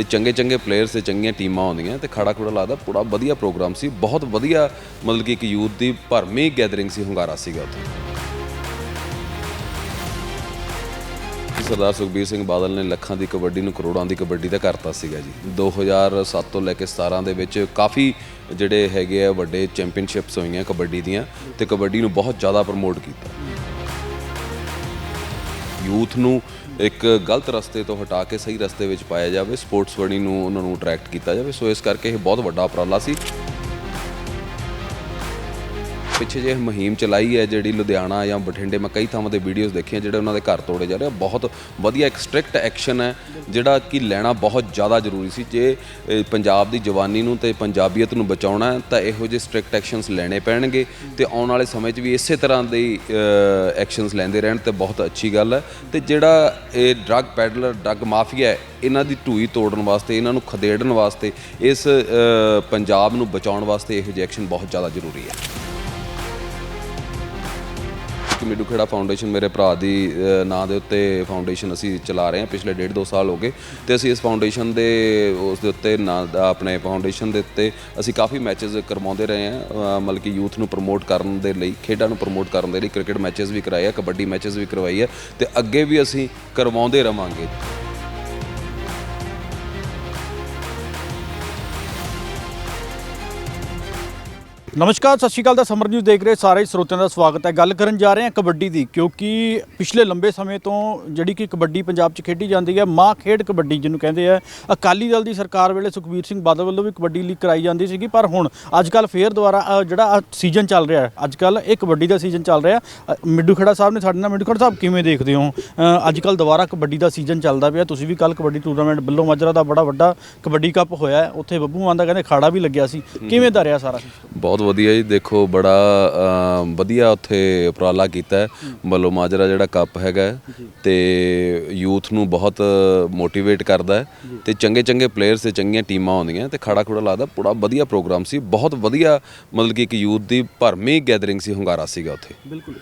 ਤੇ ਚੰਗੇ ਚੰਗੇ ਪਲੇਅਰਸ ਤੇ ਚੰਗੀਆਂ ਟੀਮਾਂ ਆਉਂਦੀਆਂ ਤੇ ਖੜਾ ਖੁੜਾ ਲੱਗਦਾ। ਪੂਰਾ ਵਧੀਆ ਪ੍ਰੋਗਰਾਮ ਸੀ। ਬਹੁਤ ਵਧੀਆ ਮਤਲਬ ਕਿ ਇੱਕ ਯੂਥ ਦੀ ਭਰਮੀ ਗੈਦਰਿੰਗ ਸੀ, ਹੁੰਗਾਰਾ ਸੀਗਾ ਉੱਥੇ। ਸਰਦਾਰ ਸੁਖਬੀਰ ਸਿੰਘ ਬਾਦਲ ਨੇ ਲੱਖਾਂ ਦੀ ਕਬੱਡੀ ਨੂੰ ਕਰੋੜਾਂ ਦੀ ਕਬੱਡੀ ਦਾ ਕਰਤਾ ਸੀਗਾ ਜੀ। 2007 ਤੋਂ ਲੈ ਕੇ 17 ਦੇ ਵਿੱਚ ਕਾਫੀ ਜਿਹੜੇ ਹੈਗੇ ਆ ਵੱਡੇ ਚੈਂਪੀਅਨਸ਼ਿਪਸ ਹੋਈਆਂ ਕਬੱਡੀ ਦੀਆਂ ਤੇ ਕਬੱਡੀ ਨੂੰ ਬਹੁਤ ਜ਼ਿਆਦਾ ਪ੍ਰਮੋਟ ਕੀਤਾ। ਯੂਥ ਨੂੰ ਇੱਕ ਗਲਤ ਰਸਤੇ ਤੋਂ ਹਟਾ ਕੇ ਸਹੀ ਰਸਤੇ ਵਿੱਚ ਪਾਇਆ ਜਾਵੇ, ਸਪੋਰਟਸ ਵਰਡੀ ਨੂੰ ਉਹਨਾਂ ਨੂੰ ਅਟਰੈਕਟ ਕੀਤਾ ਜਾਵੇ। ਸੋ ਇਸ ਕਰਕੇ ਇਹ ਬਹੁਤ ਵੱਡਾ ਉਪਰਾਲਾ ਸੀ। ਪਿੱਛੇ ਜੇ ਮੁਹਿੰਮ ਚਲਾਈ ਹੈ ਜਿਹੜੀ ਲੁਧਿਆਣਾ ਜਾਂ ਬਠਿੰਡੇ, ਮੈਂ ਕਈ ਥਾਵਾਂ ਤੇ ਵੀਡੀਓਜ਼ ਦੇਖੀਆਂ ਜਿਹੜੇ ਉਹਨਾਂ ਦੇ ਘਰ ਤੋੜੇ ਜਾ ਰਹੇ ਆ। ਬਹੁਤ ਵਧੀਆ ਇੱਕ ਸਟ੍ਰਿਕਟ ਐਕਸ਼ਨ ਹੈ ਜਿਹੜਾ ਕਿ ਲੈਣਾ ਬਹੁਤ ਜ਼ਿਆਦਾ ਜ਼ਰੂਰੀ ਸੀ। ਜੇ ਪੰਜਾਬ ਦੀ ਜਵਾਨੀ ਨੂੰ ਤੇ ਪੰਜਾਬੀਅਤ ਨੂੰ ਬਚਾਉਣਾ ਤਾਂ ਇਹੋ ਜਿਹੇ ਸਟ੍ਰਿਕਟ ਐਕਸ਼ਨਸ ਲੈਣੇ ਪੈਣਗੇ ਤੇ ਆਉਣ ਵਾਲੇ ਸਮੇਂ 'ਚ ਵੀ ਇਸੇ ਤਰ੍ਹਾਂ ਦੇ ਐਕਸ਼ਨਸ ਲੈਂਦੇ ਰਹਿਣ ਤੇ ਬਹੁਤ ਅੱਛੀ ਗੱਲ ਹੈ। ਤੇ ਜਿਹੜਾ ਇਹ ਡਰੱਗ ਪੈਡਲਰ ਡਰੱਗ ਮਾਫੀਆ ਇਹਨਾਂ ਦੀ ਢੂਈ ਤੋੜਨ ਵਾਸਤੇ, ਇਹਨਾਂ ਨੂੰ ਖਦੇੜਨ ਵਾਸਤੇ, ਇਸ ਪੰਜਾਬ ਨੂੰ ਬਚਾਉਣ ਵਾਸਤੇ ਇਹੋ ਜਿਹੇ ਐਕਸ਼ਨ ਬਹੁਤ ਜ਼ਿਆਦਾ ਜ਼ਰੂਰੀ ਹੈ। ਕਿ ਖੇੜਾ ਫਾਊਂਡੇਸ਼ਨ ਮੇਰੇ ਭਰਾ ਦੀ ਨਾਂ ਦੇ ਉੱਤੇ ਫਾਊਂਡੇਸ਼ਨ ਅਸੀਂ ਚਲਾ ਰਹੇ ਹਾਂ, ਪਿਛਲੇ ਡੇਢ ਦੋ ਸਾਲ ਹੋ ਗਏ। ਤੇ ਅਸੀਂ ਇਸ ਫਾਊਂਡੇਸ਼ਨ ਦੇ, ਉਸ ਦੇ ਉੱਤੇ ਨਾਂ ਦਾ, ਆਪਣੇ ਫਾਊਂਡੇਸ਼ਨ ਦੇ ਉੱਤੇ ਅਸੀਂ ਕਾਫੀ ਮੈਚਸ ਕਰਵਾਉਂਦੇ ਰਹੇ ਹਾਂ ਮਤਲਬ ਕਿ ਯੂਥ ਨੂੰ ਪ੍ਰਮੋਟ ਕਰਨ ਦੇ ਲਈ, ਖੇਡਾਂ ਨੂੰ ਪ੍ਰਮੋਟ ਕਰਨ ਦੇ ਲਈ ਕ੍ਰਿਕਟ ਮੈਚਸ ਵੀ ਕਰਾਏ ਆ, ਕਬੱਡੀ ਮੈਚਸ ਵੀ ਕਰਵਾਈ ਆ, ਤੇ ਅੱਗੇ ਵੀ ਅਸੀਂ ਕਰਵਾਉਂਦੇ ਰਵਾਂਗੇ। ਨਮਸਕਾਰ ਸਤਿ ਸ਼੍ਰੀ ਅਕਾਲ ਦਾ ਸਮਰ ਨਿਊਜ਼ ਦੇਖ ਰਹੇ ਸਾਰੇ ਸਰੋਤਿਆਂ ਦਾ ਸਵਾਗਤ ਹੈ। ਗੱਲ ਕਰਨ ਜਾ ਰਹੇ ਹਾਂ ਕਬੱਡੀ ਦੀ ਕਿਉਂਕਿ ਪਿਛਲੇ ਲੰਬੇ ਸਮੇਂ ਤੋਂ ਜਿਹੜੀ ਕਿ ਕਬੱਡੀ ਪੰਜਾਬ 'ਚ ਖੇਡੀ ਜਾਂਦੀ ਹੈ ਮਾਂ ਖੇਡ ਕਬੱਡੀ ਜਿਹਨੂੰ ਕਹਿੰਦੇ ਆ ਅਕਾਲੀ ਦਲ ਦੀ ਸਰਕਾਰ ਵੇਲੇ ਸੁਖਬੀਰ ਸਿੰਘ ਬਾਦਲ ਵੱਲੋਂ ਵੀ ਕਬੱਡੀ ਲੀਗ ਕਰਾਈ ਜਾਂਦੀ ਸੀਗੀ ਪਰ ਹੁਣ ਅੱਜ ਕੱਲ ਫੇਰ ਦੁਬਾਰਾ ਜਿਹੜਾ ਸੀਜ਼ਨ ਚੱਲ ਰਿਹਾ ਹੈ ਅੱਜ ਕੱਲ ਇਹ ਕਬੱਡੀ ਦਾ ਸੀਜ਼ਨ ਚੱਲ ਰਿਹਾ ਅ, ਮਿੱਡੂ ਖੜਾ ਸਾਹਿਬ ਨੇ ਸਾਡੇ ਨਾਲ ਮਿੱਡੂ ਖੜਾ ਸਾਹਿਬ ਕਿਵੇਂ ਦੇਖਦੇ ਹੋ? ਅੱਜ ਕੱਲ ਦੁਬਾਰਾ ਕਬੱਡੀ ਦਾ ਸੀਜ਼ਨ ਚੱਲਦਾ ਪਿਆ ਤੁਸੀਂ ਵੀ ਕੱਲ ਕਬੱਡੀ ਟੂਰਨਾਮੈਂਟ ਬੱਲੋ ਮਾਜਰਾ ਦਾ ਬੜਾ ਵੱਡਾ ਕਬੱਡੀ ਕੱਪ ਹੋਇਆ ਉੱਥੇ ਬੱਬੂ ਮਾਨ ਦਾ ਕਹਿੰਦੇ ਖਾੜਾ ਵੀ ਲੱਗਿਆ ਸੀ ਕਿਵੇਂ ਦਾ ਰਿਹਾ ਸਾਰਾ? ਬਹੁਤ ਬਹੁਤ ਵਧੀਆ ਜੀ। ਦੇਖੋ ਬੜਾ ਵਧੀਆ ਉੱਥੇ ਉਪਰਾਲਾ ਕੀਤਾ ਮੱਲੋ ਮਾਜਰਾ ਜਿਹੜਾ ਕੱਪ ਹੈਗਾ ਤੇ ਯੂਥ ਨੂੰ ਬਹੁਤ ਮੋਟੀਵੇਟ ਕਰਦਾ ਤੇ ਚੰਗੇ ਚੰਗੇ ਪਲੇਅਰਸ ਤੇ ਚੰਗੀਆਂ ਟੀਮਾਂ ਆਉਂਦੀਆਂ ਤੇ ਖੜਾ ਖੁੜਾ ਲੱਗਦਾ ਪੂਰਾ ਵਧੀਆ ਪ੍ਰੋਗਰਾਮ ਸੀ। ਬਹੁਤ ਵਧੀਆ ਮਤਲਬ ਕਿ ਇੱਕ ਯੂਥ ਦੀ ਭਰਮੀ ਗੈਦਰਿੰਗ ਸੀ ਹੁੰਗਾਰਾ ਸੀਗਾ ਉੱਥੇ। ਬਿਲਕੁਲ।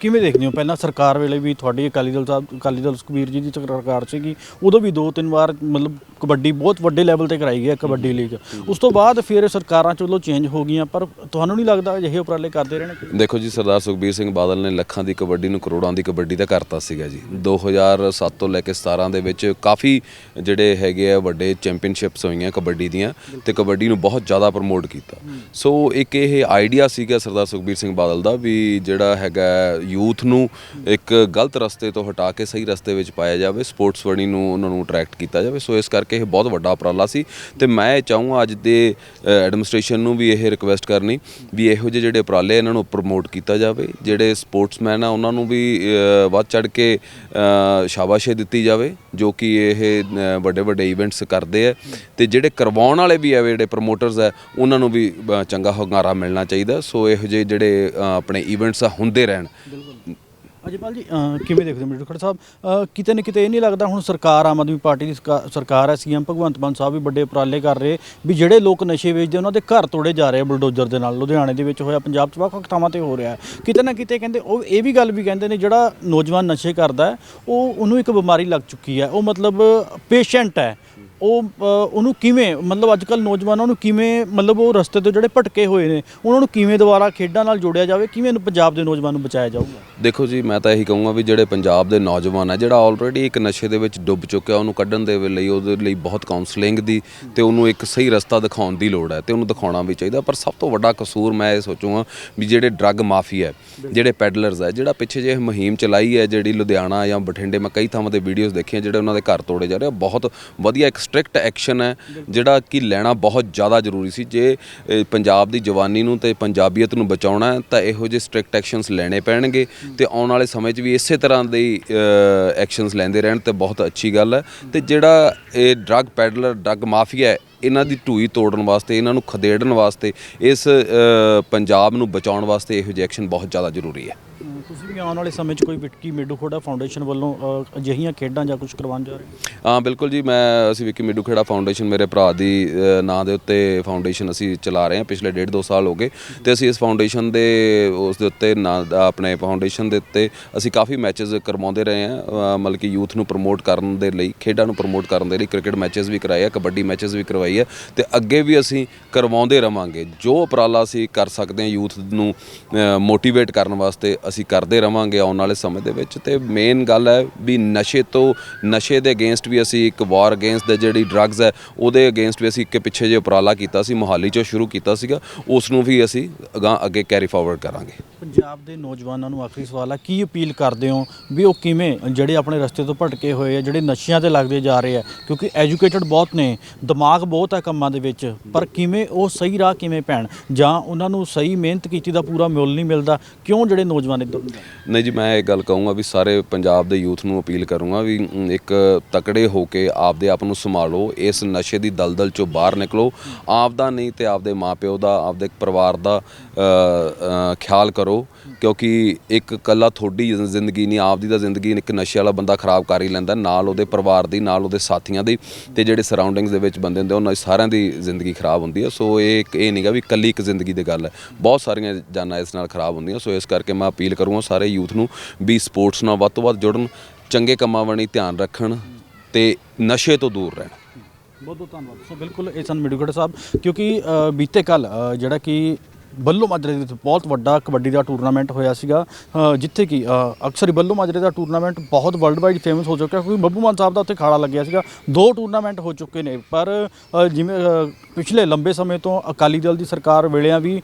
ਕਿਵੇਂ ਦੇਖਦੇ ਹੋ? ਪਹਿਲਾਂ ਸਰਕਾਰ ਵੇਲੇ ਵੀ ਤੁਹਾਡੀ ਅਕਾਲੀ ਦਲ ਸਾਹਿਬ ਅਕਾਲੀ ਦਲ ਸੁਖਬੀਰ ਜੀ ਦੀ ਸਰਕਾਰ ਸੀਗੀ। ਉਦੋਂ ਵੀ ਦੋ ਤਿੰਨ ਵਾਰ ਮਤਲਬ ਕਬੱਡੀ ਬਹੁਤ ਵੱਡੇ ਲੈਵਲ ਤੇ ਕਰਾਈ ਗਈ ਹੈ ਕਬੱਡੀ ਲੀਗ ਉਸ ਤੋਂ ਬਾਅਦ ਫਿਰ ਸਰਕਾਰਾਂ ਚ ਵੱਲੋਂ ਚੇਂਜ ਹੋ ਗਈਆਂ ਪਰ ਤੁਹਾਨੂੰ ਨਹੀਂ ਲੱਗਦਾ ਅਜਿਹੇ ਉਪਰਾਲੇ ਕਰਦੇ ਰਹਿਣੇ ਦੇਖੋ ਜੀ, ਸਰਦਾਰ ਸੁਖਬੀਰ ਸਿੰਘ ਬਾਦਲ ਨੇ ਲੱਖਾਂ ਦੀ ਕਬੱਡੀ ਨੂੰ ਕਰੋੜਾਂ ਦੀ ਕਬੱਡੀ ਦਾ ਕਰਤਾ ਸੀਗਾ ਜੀ। 2007 ਤੋਂ ਲੈ ਕੇ 17 ਦੇ ਵਿੱਚ ਕਾਫੀ ਜਿਹੜੇ ਹੈਗੇ ਆ ਵੱਡੇ ਚੈਂਪੀਅਨਸ਼ਿਪਸ ਹੋਈਆਂ ਕਬੱਡੀ ਦੀਆਂ ਤੇ ਕਬੱਡੀ ਨੂੰ ਬਹੁਤ ਜ਼ਿਆਦਾ ਪ੍ਰਮੋਟ ਕੀਤਾ। ਸੋ ਇੱਕ ਇਹ ਆਈਡੀਆ ਸੀਗਾ ਸਰਦਾਰ ਸੁਖਬੀਰ ਸਿੰਘ ਬਾਦਲ ਦਾ ਵੀ ਜਿਹੜਾ ਹੈਗਾ ਯੂਥ ਨੂੰ ਇੱਕ ਗਲਤ ਰਸਤੇ ਤੋਂ ਹਟਾ ਕੇ ਸਹੀ ਰਸਤੇ ਵਿੱਚ ਪਾਇਆ ਜਾਵੇ, ਸਪੋਰਟਸ ਵਰਡੀ ਨੂੰ ਉਹਨਾਂ ਨੂੰ ਅਟਰੈਕਟ ਕੀਤਾ ਜਾਵੇ। ਸੋ ਇਸ ਕਰਕੇ ਇਹ ਬਹੁਤ ਵੱਡਾ ਉਪਰਾਲਾ ਸੀ ਤੇ ਮੈਂ ਚਾਹੂੰਗਾ ਅੱਜ ਦੇ ਐਡਮਿਨਿਸਟ੍ਰੇਸ਼ਨ ਨੂੰ ਵੀ ਇਹ ਰਿਕੁਐਸਟ ਕਰਨੀ ਵੀ ਇਹੋ ਜਿਹੇ ਜਿਹੜੇ ਉਪਰਾਲੇ ਇਹਨਾਂ ਨੂੰ ਪ੍ਰਮੋਟ ਕੀਤਾ ਜਾਵੇ, ਜਿਹੜੇ ਸਪੋਰਟਸਮੈਨ ਆ, ਉਹਨਾਂ ਨੂੰ ਵੀ ਵੱਧ ਚੜ ਕੇ ਸ਼ਾਬਾਸ਼ੇ ਦਿੱਤੀ ਜਾਵੇ, ਜੋ ਕਿ ਇਹ ਵੱਡੇ ਵੱਡੇ ਇਵੈਂਟਸ ਕਰਦੇ ਆ। ਤੇ ਜਿਹੜੇ ਕਰਵਾਉਣ ਵਾਲੇ ਵੀ ਆ ਜਿਹੜੇ ਪ੍ਰਮੋਟਰਸ ਆ, ਉਹਨਾਂ ਨੂੰ ਵੀ ਚੰਗਾ ਹੁੰਗਾਰਾ ਮਿਲਣਾ ਚਾਹੀਦਾ। ਸੋ ਇਹੋ ਜਿਹੇ ਜਿਹੜੇ ਆਪਣੇ ਇਵੈਂਟਸ ਆ, ਹੁੰਦੇ ਰਹਿਣ। ਅਜੀਪਾਲ ਜੀ ਅਹ ਕਿਵੇਂ ਦੇਖਦੇ ਹੋ ਮਿੱਡੂ ਸਾਹਿਬ? ਅਹ ਕਿਤੇ ਨਾ ਕਿਤੇ ਇਹ ਨਹੀਂ ਲੱਗਦਾ ਹੁਣ ਸਰਕਾਰ ਆਮ ਆਦਮੀ ਪਾਰਟੀ ਦੀ ਸਰਕਾ- ਸਰਕਾਰ ਹੈ ਸੀਐਮ ਭਗਵੰਤ ਮਾਨ ਸਾਹਿਬ ਵੀ ਵੱਡੇ ਉਪਰਾਲੇ ਕਰ ਰਹੇ ਵੀ ਜਿਹੜੇ ਲੋਕ ਨਸ਼ੇ ਵੇਚਦੇ ਉਹਨਾਂ ਦੇ ਘਰ ਤੋੜੇ ਜਾ ਰਹੇ ਆ ਬਲਡੋਜਰ ਦੇ ਨਾਲ। ਲੁਧਿਆਣੇ ਦੇ ਵਿੱਚ ਹੋਇਆ ਪੰਜਾਬ 'ਚ ਵੱਖ-ਵੱਖ ਥਾਵਾਂ ਤੇ ਹੋ ਰਿਹਾ ਹੈ। ਕਿਤੇ ਨਾ ਕਿਤੇ ਕਹਿੰਦੇ ਉਹ ਇਹ ਵੀ ਗੱਲ ਵੀ ਕਹਿੰਦੇ ਨੇ ਜਿਹੜਾ ਨੌਜਵਾਨ ਨਸ਼ੇ ਕਰਦਾ ਹੈ, ਉਹ ਉਹਨੂੰ ਇੱਕ ਬਿਮਾਰੀ ਲੱਗ ਚੁੱਕੀ ਹੈ। ਉਹ ਮਤਲਬ ਪੇਸ਼ੈਂਟ ਹੈ। ਉਹ ਉਹਨੂੰ ਕਿਵੇਂ, ਮਤਲਬ ਅੱਜ ਕੱਲ ਨੌਜਵਾਨਾਂ ਨੂੰ ਕਿਵੇਂ, ਮਤਲਬ ਉਹ ਰਸਤੇ ਤੋਂ ਜਿਹੜੇ ਭਟਕੇ ਹੋਏ ਨੇ, ਉਹਨਾਂ ਨੂੰ ਕਿਵੇਂ ਦੁਬਾਰਾ ਖੇਡਾਂ ਨਾਲ ਜੋੜਿਆ ਜਾਵੇ, ਕਿਵੇਂ ਪੰਜਾਬ ਦੇ ਨੌਜਵਾਨ ਨੂੰ ਬਚਾਇਆ ਜਾਊਗਾ? ਦੇਖੋ ਜੀ, ਮੈਂ ਤਾਂ ਇਹੀ ਕਹੂੰਗਾ ਵੀ ਜਿਹੜੇ ਪੰਜਾਬ ਦੇ ਨੌਜਵਾਨ ਆ, ਜਿਹੜਾ ਆਲਰੇਡੀ ਇੱਕ ਨਸ਼ੇ ਦੇ ਵਿੱਚ ਡੁੱਬ ਚੁੱਕਿਆ, ਉਹਨੂੰ ਕੱਢਣ ਦੇ ਲਈ, ਉਹਦੇ ਲਈ ਬਹੁਤ ਕਾਉਂਸਲਿੰਗ ਦੀ ਤੇ ਉਹਨੂੰ ਇੱਕ ਸਹੀ ਰਸਤਾ ਦਿਖਾਉਣ ਦੀ ਲੋੜ ਹੈ ਤੇ ਉਹਨੂੰ ਦਿਖਾਉਣਾ ਵੀ ਚਾਹੀਦਾ। ਪਰ ਸਭ ਤੋਂ ਵੱਡਾ ਕਸੂਰ ਮੈਂ ਇਹ ਸੋਚੂਗਾ ਵੀ ਜਿਹੜੇ ਡਰੱਗ ਮਾਫੀਆ ਹੈ, ਜਿਹੜੇ ਪੈਡਲਰਸ ਹੈ, ਜਿਹੜਾ ਪਿੱਛੇ ਜੇ ਮੁਹਿੰਮ ਚਲਾਈ ਹੈ, ਜਿਹੜੀ ਲੁਧਿਆਣਾ ਜਾਂ ਬਠਿੰਡੇ, ਮੈਂ ਕਈ ਥਾਵਾਂ ਤੇ ਵੀਡੀਓਜ਼ ਦੇਖੀਆਂ, ਜਿਹੜੇ ਉਹਨਾਂ ਦੇ ਘਰ ਤੋੜੇ ਜਾ ਰਹੇ ਬਹੁਤ ਵਧੀਆ ਇੱਕ ਸਟ੍ਰਿਕਟ ਐਕਸ਼ਨ ਹੈ, ਜਿਹੜਾ ਕਿ ਲੈਣਾ ਬਹੁਤ ਜ਼ਿਆਦਾ ਜ਼ਰੂਰੀ ਸੀ। ਜੇ ਪੰਜਾਬ ਦੀ ਜਵਾਨੀ ਨੂੰ ਤੇ ਪੰਜਾਬੀਅਤ ਨੂੰ ਬਚਾਉਣਾ ਹੈ, ਤਾਂ ਇਹੋ ਜਿਹੇ ਸਟ੍ਰਿਕਟ ਐਕਸ਼ਨਸ ਲੈਣੇ ਪੈਣਗੇ ਤੇ ਆਉਣ ਵਾਲੇ ਸਮੇਂ 'ਚ ਵੀ ਇਸੇ ਤਰ੍ਹਾਂ ਦੇ ਐਕਸ਼ਨਸ ਲੈਂਦੇ ਰਹਿਣ ਤੇ ਬਹੁਤ ਅੱਛੀ ਗੱਲ ਹੈ। ਤੇ ਜਿਹੜਾ ਇਹ ਡਰੱਗ ਪੈਡਲਰ, ਡਰੱਗ ਮਾਫੀਆ ਇਹਨਾਂ ਦੀ ਢੂਈ ਤੋੜਨ ਵਾਸਤੇ, ਇਹਨਾਂ ਨੂੰ ਖਦੇੜਨ ਵਾਸਤੇ, ਇਸ ਪੰਜਾਬ ਨੂੰ ਬਚਾਉਣ ਵਾਸਤੇ ਇਹੋ ਜਿਹੇ ਐਕਸ਼ਨ ਬਹੁਤ ਜ਼ਿਆਦਾ ਜ਼ਰੂਰੀ ਹੈ। ਤੁਸੀਂ ਵੀ ਆਉਣ ਵਾਲੇ ਸਮੇਂ 'ਚ ਕੋਈ ਵਿੱਕੀ ਮੇਡੂ ਖੋੜਾ ਫਾਊਂਡੇਸ਼ਨ ਵੱਲੋਂ ਅ, ਅਜਿਹੀਆਂ ਖੇਡਾਂ ਜਾਂ ਕੁਝ ਕਰਵਾਉਣ ਜਾ ਰਹੇ ਹਾਂ? ਬਿਲਕੁਲ ਜੀ ਮੈਂ ਅਸੀਂ ਵਿੱਕੀ ਮਿੱਡੂ ਖੇੜਾ ਫਾਊਂਡੇਸ਼ਨ ਮੇਰੇ ਭਰਾ ਦੀ ਅ, ਨਾਂ ਦੇ ਉੱਤੇ ਫਾਊਂਡੇਸ਼ਨ ਅਸੀਂ ਚਲਾ ਰਹੇ ਹਾਂ ਪਿਛਲੇ ਡੇਢ ਦੋ ਸਾਲ ਹੋ ਗਏ ਤੇ ਅਸੀਂ ਇਸ ਫਾਊਂਡੇਸ਼ਨ ਦੇ ਉਸ ਦੇ ਉੱਤੇ ਨਾਂ ਦਾ ਆਪਣੇ ਫਾਊਂਡੇਸ਼ਨ ਦੇ ਉੱਤੇ ਅਸੀਂ ਕਾਫੀ ਮੈਚਸ ਕਰਵਾਉਂਦੇ ਰਹੇ ਹਾਂ ਅ, ਮਤਲਬ ਕਿ ਯੂਥ ਨੂੰ ਪ੍ਰਮੋਟ ਕਰਨ ਦੇ ਲਈ ਖੇਡਾਂ ਨੂੰ ਪ੍ਰਮੋਟ ਕਰਨ ਦੇ ਲਈ ਕ੍ਰਿਕਟ ਮੈਚਸ ਵੀ ਕਰਾਏ ਆ ਕਬੱਡੀ ਮੈਚਸ ਵੀ ਕਰਵਾਈ ਆ ਤੇ ਅੱਗੇ ਵੀ ਅਸੀਂ ਕਰਵਾਉਂਦੇ ਰਵਾਂਗੇ। ਜੋ ਉਪਰਾਲਾ ਅਸੀਂ ਕਰ ਸਕਦੇ ਹਾਂ ਯੂਥ ਨੂੰ ਮੋਟੀਵੇਟ ਕਰਨ ਵਾਸਤੇ ਅਸੀਂ ਕਰਦੇ ਰਵਾਂਗੇ ਆਉਣ ਵਾਲੇ ਸਮੇਂ ਦੇ ਵਿੱਚ। ਤੇ ਮੇਨ ਗੱਲ ਹੈ ਵੀ ਨਸ਼ੇ ਤੋਂ, ਨਸ਼ੇ ਦੇ ਅਗੇਂਸਟ ਵੀ ਅਸੀਂ ਇੱਕ ਵਾਰ ਅਗੇਂਸਟ ਦੇ ਜਿਹੜੀ ਡਰੱਗਸ ਹੈ, ਉਹਦੇ ਅਗੇਂਸਟ ਵੀ ਅਸੀਂ ਇੱਕ ਪਿੱਛੇ ਜੇ ਉਪਰਾਲਾ ਕੀਤਾ ਸੀ, ਮੋਹਾਲੀ ਚੋਂ ਸ਼ੁਰੂ ਕੀਤਾ ਸੀਗਾ। ਉਸ ਨੂੰ ਵੀ ਅਸੀਂ ਅਗਾਂਹ ਅੱਗੇ ਕੈਰੀ ਫਾਰਵਰਡ ਕਰਾਂਗੇ। ਪੰਜਾਬ ਦੇ ਨੌਜਵਾਨਾਂ ਨੂੰ ਆਖਰੀ ਸਵਾਲ ਹੈ ਕੀ ਅਪੀਲ ਕਰਦੇ ਹੋ ਵੀ ਉਹ ਕਿਵੇਂ ਜਿਹੜੇ ਆਪਣੇ ਰਸਤੇ ਤੋਂ ਭਟਕੇ ਹੋਏ ਆ, ਜਿਹੜੇ ਨਸ਼ਿਆਂ ਤੇ ਲੱਗਦੇ ਜਾ ਰਹੇ ਆ? ਕਿਉਂਕਿ ਐਜੂਕੇਟਡ ਬਹੁਤ ਨੇ, ਦਿਮਾਗ ਬਹੁਤ ਹੈ ਕੰਮਾਂ ਦੇ ਵਿੱਚ, ਪਰ ਕਿਵੇਂ ਉਹ ਸਹੀ ਰਾਹ ਕਿਵੇਂ ਪੈਣ? ਜਾਂ ਉਹਨਾਂ ਨੂੰ ਸਹੀ ਮਿਹਨਤ ਕੀਤੀ ਦਾ ਪੂਰਾ ਮੁੱਲ ਨਹੀਂ ਮਿਲਦਾ, ਕਿਉਂ ਜਿਹੜੇ ਨੌਜਵਾਨ ਇੱਧਰ ਨਹੀਂ ਜੀ, ਮੈਂ ਇਹ ਗੱਲ ਕਹੂੰਗਾ ਵੀ ਸਾਰੇ ਪੰਜਾਬ ਦੇ ਯੂਥ ਨੂੰ ਅਪੀਲ ਕਰੂੰਗਾ ਵੀ ਇੱਕ ਤਕੜੇ ਹੋ ਕੇ ਆਪਦੇ ਆਪ ਨੂੰ ਸੰਭਾਲੋ, ਇਸ ਨਸ਼ੇ ਦੀ ਦਲਦਲ ਚੋਂ ਬਾਹਰ ਨਿਕਲੋ, ਆਪਦਾ ਨਹੀਂ ਤੇ ਆਪਦੇ ਮਾਪਿਓ ਦਾ, ਆਪਦੇ ਪਰਿਵਾਰ ਦਾ ਖਿਆਲ ਕਰੋ। ਕਰੋ, ਕਿਉਂਕਿ ਇੱਕ ਕੱਲਾ ਤੁਹਾਡੀ ਜ਼ਿੰਦਗੀ ਨਹੀਂ, ਆਪਦੀ ਤਾਂ ਜ਼ਿੰਦਗੀ ਇੱਕ ਨਸ਼ੇ ਵਾਲਾ ਬੰਦਾ ਖਰਾਬ ਕਰ ਹੀ ਲੈਂਦਾ, ਨਾਲ ਉਹਦੇ ਪਰਿਵਾਰ ਦੀ, ਨਾਲ ਉਹਦੇ ਸਾਥੀਆਂ ਦੀ ਤੇ ਜਿਹੜੇ ਸਰਾਊਂਡਿੰਗਸ ਦੇ ਵਿੱਚ ਬੰਦੇ ਹੁੰਦੇ ਉਹਨਾਂ ਦੀ ਸਾਰਿਆਂ ਦੀ ਜ਼ਿੰਦਗੀ ਖਰਾਬ ਹੁੰਦੀ ਹੈ ਸੋ ਇਹ ਇੱਕ, ਇਹ ਨਹੀਂਗਾ ਵੀ ਕੱਲੀ ਇੱਕ ਜ਼ਿੰਦਗੀ ਦੀ ਗੱਲ ਹੈ। ਬਹੁਤ ਸਾਰੀਆਂ ਜਾਨਾਂ ਇਸ ਨਾਲ ਖਰਾਬ ਹੁੰਦੀਆਂ, ਸੋ ਇਸ ਕਰਕੇ ਮੈਂ ਅਪੀਲ ਕਰੂੰਗਾ ਸਾਰੇ ਯੂਥ ਨੂੰ ਵੀ ਸਪੋਰਟਸ ਨਾਲ ਵੱਧ ਤੋਂ ਵੱਧ ਜੁੜਨ, ਚੰਗੇ ਕੰਮਾਂ ਵਣੀ ਧਿਆਨ ਰੱਖਣ ਤੇ ਨਸ਼ੇ ਤੋਂ ਦੂਰ ਰਹਿਣ। ਬਹੁਤ ਬਹੁਤ ਧੰਨਵਾਦ। ਸੋ ਬਿਲਕੁਲ, ਇਹ ਸਨ ਮਿਡੂਗੜ ਸਾਹਿਬ, ਕਿਉਂਕਿ ਬੀਤੇ ਕੱਲ ਜਿਹੜਾ ਕਿ ਬੱਲੋ ਮਾਜਰੇ ਦੇ ਵਿੱਚ ਬਹੁਤ ਵੱਡਾ ਕਬੱਡੀ ਦਾ ਟੂਰਨਾਮੈਂਟ ਹੋਇਆ ਸੀਗਾ। ਜਿੱਥੇ ਕਿ ਅਕਸਰ ਹੀ ਬੱਲੋ ਮਾਜਰੇ ਦਾ ਟੂਰਨਾਮੈਂਟ ਬਹੁਤ ਵਰਲਡ ਵਾਈਡ ਫੇਮਸ ਹੋ ਚੁੱਕਿਆ ਕਿਉਂਕਿ ਬੱਬੂ ਮਾਨ ਸਾਹਿਬ ਦਾ ਉੱਥੇ ਖਾੜਾ ਲੱਗਿਆ ਸੀਗਾ। ਦੋ ਟੂਰਨਾਮੈਂਟ ਹੋ ਚੁੱਕੇ ਨੇ ਪਰ ਜਿਵੇਂ ਪਿਛਲੇ ਲੰਬੇ ਸਮੇਂ ਤੋਂ ਅਕਾਲੀ ਦਲ ਦੀ ਸਰਕਾਰ ਵੇਲਿਆਂ ਵੀ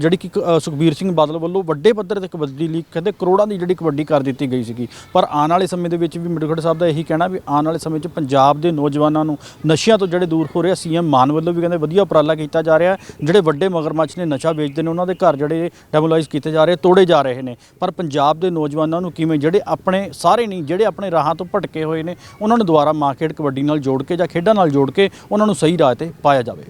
ਜਿਹੜੀ ਕਿ ਅ, ਸੁਖਬੀਰ ਸਿੰਘ ਬਾਦਲ ਵੱਲੋਂ ਵੱਡੇ ਪੱਧਰ ਤੇ ਕਬੱਡੀ ਲੀਗ ਕਹਿੰਦੇ ਕਰੋੜਾਂ ਦੀ ਜਿਹੜੀ ਕਬੱਡੀ ਕਰ ਦਿੱਤੀ ਗਈ ਸੀਗੀ। ਪਰ ਆਉਣ ਵਾਲੇ ਸਮੇਂ ਦੇ ਵਿੱਚ ਵੀ ਮਿਡਗੜ ਸਾਹਿਬ ਦਾ ਇਹੀ ਕਹਿਣਾ ਵੀ ਆਉਣ ਵਾਲੇ ਸਮੇਂ 'ਚ ਪੰਜਾਬ ਦੇ ਨੌਜਵਾਨਾਂ ਨੂੰ ਨਸ਼ਿਆਂ ਤੋਂ ਜਿਹੜੇ ਦੂਰ ਹੋ ਰਹੇ ਸੀਐਮ ਮਾਨ ਵੱਲੋਂ ਵੀ ਕਹਿੰਦੇ ਵਧੀਆ ਉਪਰਾਲਾ ਕੀਤਾ ਜਾ ਰਿਹਾ ਜਿਹੜੇ ਵੱਡੇ ਮਗਰਮੱਛ ਨੇ ਨਸ਼ਾ ਵੇਚ ਵੇਚਦੇ ਨੇ, ਉਹਨਾਂ ਦੇ ਘਰ ਜਿਹੜੇ ਡੈਮੋਲਾਈਜ਼ ਕੀਤੇ ਜਾ ਰਹੇ, ਤੋੜੇ ਜਾ ਰਹੇ ਨੇ। ਪਰ ਪੰਜਾਬ ਦੇ ਨੌਜਵਾਨਾਂ ਨੂੰ ਕਿਵੇਂ, ਜਿਹੜੇ ਆਪਣੇ, ਸਾਰੇ ਨਹੀਂ, ਜਿਹੜੇ ਆਪਣੇ ਰਾਹਾਂ ਤੋਂ ਭਟਕੇ ਹੋਏ ਨੇ, ਉਹਨਾਂ ਨੂੰ ਦੁਬਾਰਾ ਮਾਂ ਖੇਡ ਕਬੱਡੀ ਨਾਲ ਜੋੜ ਕੇ ਜਾਂ ਖੇਡਾਂ ਨਾਲ ਜੋੜ ਕੇ ਉਹਨਾਂ ਨੂੰ ਸਹੀ ਰਾਹ ਤੇ ਪਾਇਆ ਜਾਵੇ।